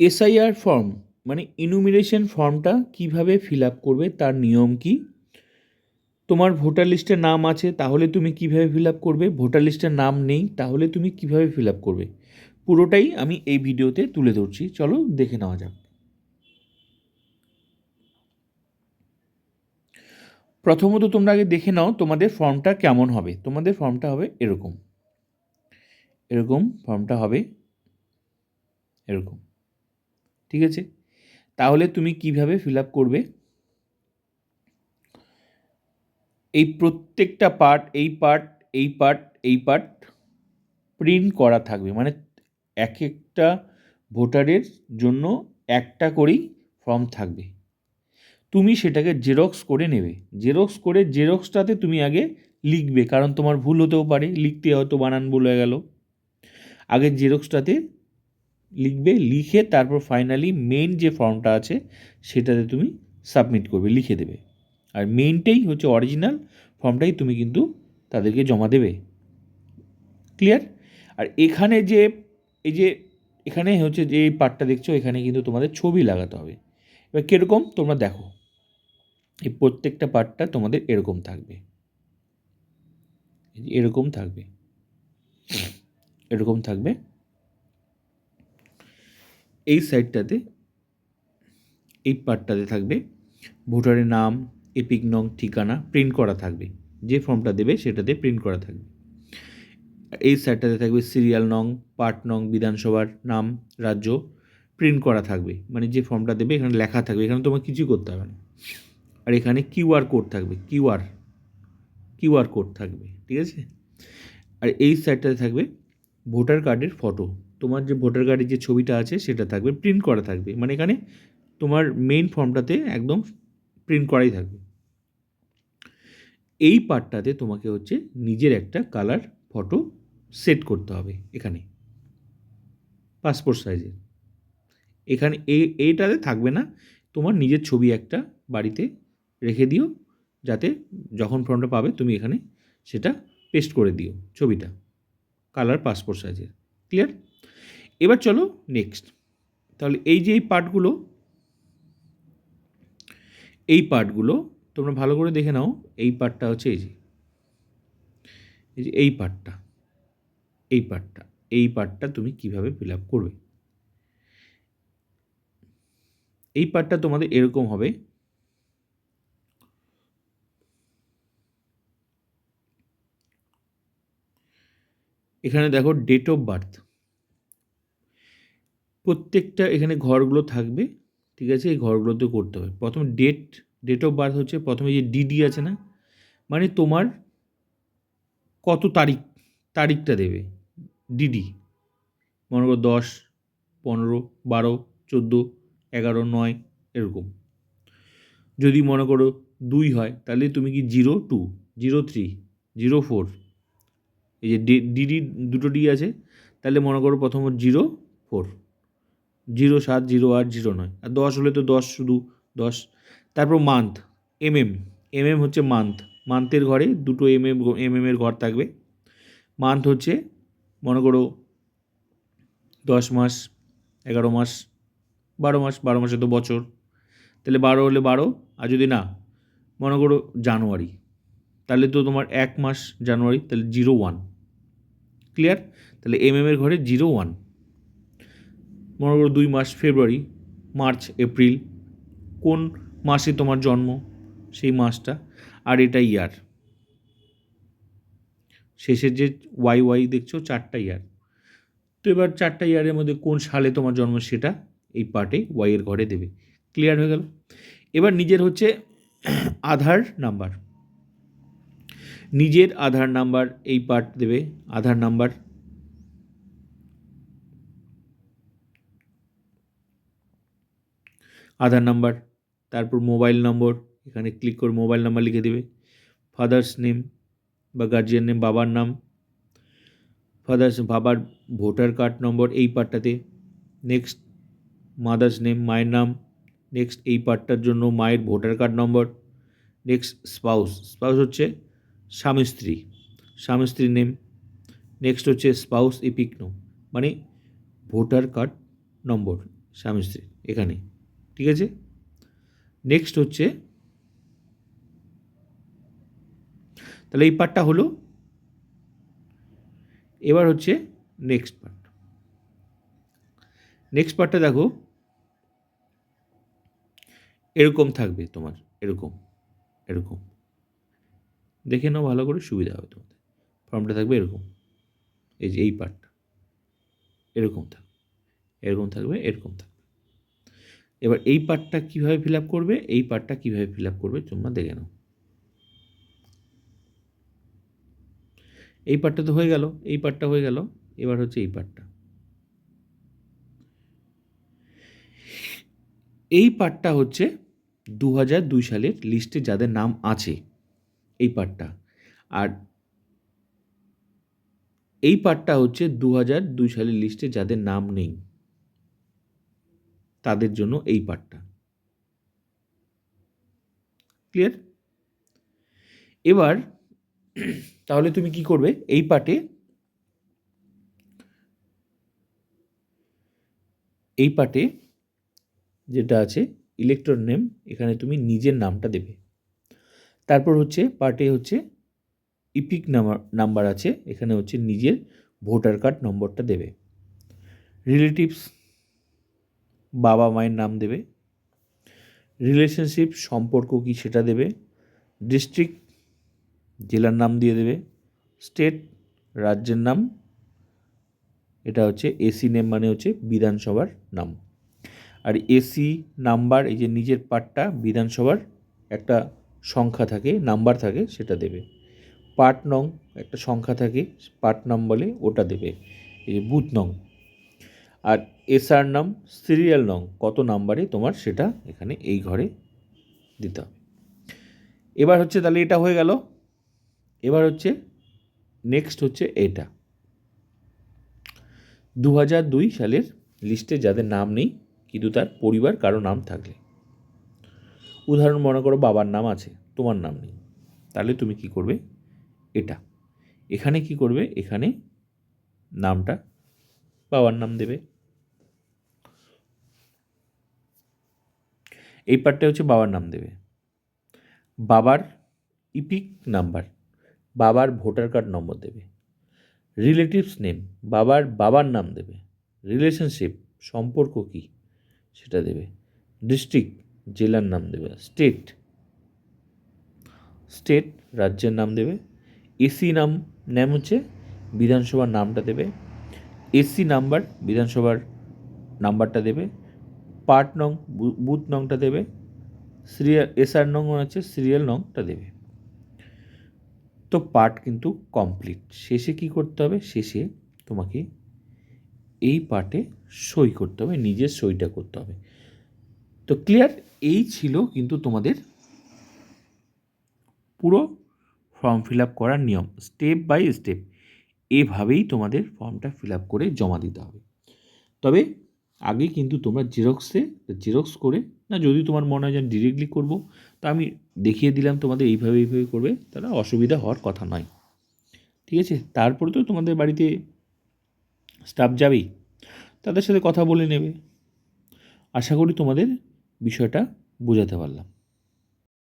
SIR form মানে ইনুমিনেশন ফর্মটা কীভাবে ফিল আপ করবে, তার নিয়ম কি? তোমার ভোটার লিস্টে নাম আছে, তাহলে তুমি কীভাবে ফিল আপ করবে? ভোটার লিস্টে নাম নেই, তাহলে তুমি কীভাবে ফিল আপ করবে? পুরোটাই আমি এই ভিডিওতে তুলে ধরছি, চলো দেখে নেওয়া যাক। প্রথমত তোমরা আগে দেখে নাও তোমাদের ফর্মটা কেমন হবে। তোমাদের ফর্মটা হবে এরকম। এরকম ফর্মটা হবে এরকম। ঠিক আছে? তাহলে তুমি কীভাবে ফিল আপ করবে? এই প্রত্যেকটা পার্ট এই পার্ট এই পার্ট এই পার্ট প্রিন্ট করা থাকবে। মানে এক একটা ভোটারের জন্য একটা করেই ফর্ম থাকবে। তুমি সেটাকে জেরক্স করে নেবে। জেরক্স করে জেরক্সটাতে তুমি আগে লিখবে। কারণ তোমার ভুল হতেও পারে। লিখতে হয়তো বানান বলে গেল। আগে জেরক্সটাতে লিখবে, লিখে তারপর ফাইনালি মেন যে ফর্মটা আছে, সেটাতে তুমি সাবমিট করবে, লিখে দেবে। আর মেনটাই হচ্ছে অরিজিনাল ফর্মটাই তুমি কিন্তু তাদেরকে জমা দেবে। ক্লিয়ার আর এখানে যে, এই যে, এখানে হচ্ছে যে এই পার্টটা দেখছ, এখানে কিন্তু তোমাদের ছবি লাগাতে হবে। এবার কীরকম? তোমরা দেখো। এই প্রত্যেকটা পার্টটা তোমাদের এরকম থাকবে। এরকম থাকবে। এরকম থাকবে। এই সাইডটাতে এই পার্টটাতে থাকবে ভোটারের নাম, এপিক নং, ঠিকানা প্রিন্ট করা থাকবে। যে ফর্মটা দেবে সেটাতে প্রিন্ট করা থাকবে। এই সাইডটাতে থাকবে সিরিয়াল নং পার্ট নং, বিধানসভার নাম, রাজ্য প্রিন্ট করা থাকবে। মানে যে ফর্মটা দেবে এখানে লেখা থাকবে। এখানে তোমার কিছুই করতে হবে না। আর এখানে কিউআর কোড থাকবে। কিউআর কিউআর কোড থাকবে। ঠিক আছে? আর এই সাইডটাতে থাকবে ভোটার কার্ডের ফটো তোমার যে ভোটার কার্ডের যে ছবিটা আছে সেটা থাকবে প্রিন্ট করা থাকবে। মানে এখানে তোমার মেইন ফর্মটাতে একদম প্রিন্ট করাই থাকবে। এই পার্টটাতে তোমাকে হচ্ছে নিজের একটা কালার ফটো সেট করতে হবে এখানে। পাসপোর্ট সাইজের এখানে এই এইটাতে থাকবে না, তোমার নিজের ছবি একটা বাড়িতে রেখে দিও, যাতে যখন ফর্মটা পাবে তুমি এখানে সেটা পেস্ট করে দিও ছবিটা কালার পাসপোর্ট সাইজের ক্লিয়ার এবার চলো নেক্সট তাহলে এই যে এই পার্টগুলো এই পার্টগুলো তোমরা ভালো করে দেখে নাও, এই পার্টটা হচ্ছে এই যে এই যে এই পার্টটা এই পার্টটা এই পার্টটা তুমি কীভাবে ফিল আপ করবে? এই পার্টটা তোমাদের এরকম হবে, এখানে দেখো ডেট অফ বার্থ প্রত্যেকটা এখানে ঘরগুলো থাকবে, ঠিক আছে? এই ঘরগুলোতে করতে হবে। প্রথমে ডেট ডেট অফ বার্থ হচ্ছে, প্রথমে যে ডিডি আছে না মানে তোমার কত তারিখ, তারিখটা দেবে। ডিডি মনে করো দশ, পনেরো, বারো, চোদ্দ, এগারো, নয়, এরকম। যদি মনে করো দুই হয়, তাহলে তুমি কি zero two zero three zero four এই যে ডিডি দুটো ডি আছে, তাহলে মনে করো প্রথম জিরো ফোর জিরো সাত জিরো আট জিরো নয়। আর দশ হলে তো দশ শুধু দশ। তারপর month M M M M হচ্ছে মান্থ মান্থের ঘরে দুটো এম এম এম এম এর ঘর থাকবে। মান্থ হচ্ছে, মনে করো, দশ মাস, এগারো মাস, বারো মাস, বারো মাসে তো বছর। তাহলে বারো হলে বারো, আর যদি না, মনে করো জানুয়ারি, তাহলে তো তোমার এক মাস জানুয়ারি, তাহলে জিরো ওয়ান। ক্লিয়ার তাহলে এম এম এর ঘরে জিরো ওয়ান। মনে করো দুই মাস ফেব্রুয়ারি, মার্চ, এপ্রিল, কোন মাসে তোমার জন্ম? সেই মাসটা আর এটা ইয়ার শেষের যে ওয়াই ওয়াই দেখছ, চারটা ইয়ার তো এবার চারটা ইয়ারের মধ্যে কোন সালে তোমার জন্ম সেটা এই পার্টে ওয়াইয়ের ঘরে দেবে। ক্লিয়ার হয়ে গেল? এবার নিজের হচ্ছে আধার নাম্বার নিজের আধার নাম্বার এই পার্ট দেবে। আধার নাম্বার আধার নাম্বার, তারপর মোবাইল নম্বর, এখানে ক্লিক করে মোবাইল নাম্বার লিখে দেবে। ফাদার্স নেম বা গার্জিয়ান নেম বাবার নাম। ফাদার্স বাবার ভোটার কার্ড নম্বর এই পার্টটাতে। নেক্সট মাদার্স নেম মায়ের নাম। নেক্সট এই পার্টটার জন্য মায়ের voter card number next spouse spouse হচ্ছে স্বামী স্ত্রী, স্বামী স্ত্রীর নেম নেক্সট হচ্ছে স্পাউস ইপিক নো মানে ভোটার কার্ড নম্বর স্বামী স্ত্রী, এখানে। ঠিক আছে? নেক্সট হচ্ছে তাহলে এই পার্টটা হলো। এবার হচ্ছে নেক্সট পার্ট নেক্সট পার্টটা দেখো। এরকম থাকবে তোমার, এরকম এরকম। দেখে নাও ভালো করে, সুবিধা হবে তোমাদের। ফর্মটা থাকবে এরকম। এই যে এই পার্টটা এরকম থাকবে এরকম থাকবে এরকম থাকবে। এবার এই পার্টটা কীভাবে ফিল আপ করবে? এই পার্টটা কীভাবে ফিল আপ করবে? তোমরা দেখে নাও। এই পার্টটা তো হয়ে গেল। এই পার্টটা হয়ে গেল। এবার হচ্ছে এই পার্টটা এই পার্টটা হচ্ছে দু হাজার দুই সালের লিস্টে যাদের নাম আছে, এই পার্টটা আর এই পার্টটা হচ্ছে দু হাজার দুই সালের লিস্টে যাদের নাম নেই। তাদের জন্য এই পার্টটা ক্লিয়ার এবার, তাহলে তুমি কি করবে? এই পার্টে এই পার্টে যেটা আছে ইলেকট্রন নেম এখানে তুমি নিজের নামটা দেবে। তারপর হচ্ছে পার্টে হচ্ছে ইপিক নাম্বার নাম্বার আছে, এখানে হচ্ছে নিজের ভোটার কার্ড নম্বরটা দেবে। রিলেটিভস বাবা মায়ের নাম দেবে। রিলেশনশিপ সম্পর্ক কি সেটা দেবে। ডিস্ট্রিক্ট জেলার নাম দিয়ে দেবে। স্টেট রাজ্যের নাম। এটা হচ্ছে এসি নেম মানে হচ্ছে বিধানসভার নাম। আর এসি নাম্বার এই যে নিজের পার্টটা বিধানসভার একটা সংখ্যা থাকে নাম্বার থাকে, সেটা দেবে। পার্ট নং একটা সংখ্যা থাকে পার্ট নাম বলে ওটা দেবে। এই যে বুথ নং। আর এসআর নাম, সিরিয়াল নং, কত নাম্বারে তোমার সেটা এখানে এই ঘরে দিতে হবে। এবার হচ্ছে তাহলে এটা হয়ে গেল। এবার হচ্ছে নেক্সট হচ্ছে এটা। দু দুই সালের লিস্টে যাদের নাম নেই, কিন্তু তার পরিবার, কারও নাম থাকলে। উদাহরণ মনে করো বাবার নাম আছে, তোমার নাম নেই। তাহলে তুমি কি করবে? এটা। এখানে কি করবে? এখানে নামটা বাবার নাম দেবে। এই পার্টটা হচ্ছে বাবার নাম দেবে। বাবার ইপিক নাম্বার বাবার ভোটার কার্ড নম্বর দেবে। রিলেটিভস নেম বাবার বাবার নাম দেবে। রিলেশনশিপ সম্পর্ক কী, সেটা দেবে। ডিস্ট্রিক্ট জেলার নাম দেবে। স্টেট স্টেট রাজ্যের নাম দেবে। এসি নাম নাম হচ্ছে বিধানসভার নামটা দেবে। এসি নাম্বার, বিধানসভার নাম্বারটা দেবে। পার্ট নং বুথ নংটা দেবে। সিরিয়াল, এসআর নং হচ্ছে সিরিয়াল নংটা দেবে। তো পার্ট কিন্তু কমপ্লিট। শেষে কি করতে হবে? শেষে তোমাকে এই পার্টে সই করতে হবে, নিজের সইটা করতে হবে। তো ক্লিয়ার? এই ছিল কিন্তু তোমাদের পুরো ফর্ম ফিল আপ করার নিয়ম। Step by step. এভাবেই তোমাদের ফর্মটা ফিল আপ করে জমা দিতে হবে। তবে আগে কিন্তু তোমরা জেরক্সে জেরক্স করে, না যদি তোমার মনে হয় যে ডিরেক্টলি করব, তা আমি দেখিয়ে দিলাম তোমাদের এইভাবে এইভাবে করবে, তাহলে অসুবিধা হওয়ার কথা নয়। ঠিক আছে? তারপরে তো তোমাদের বাড়িতে স্টাফ যাবেই, তাদের সাথে কথা বলে নেবে। আশা করি তোমাদের বিষয়টা বোঝাতে পারলাম।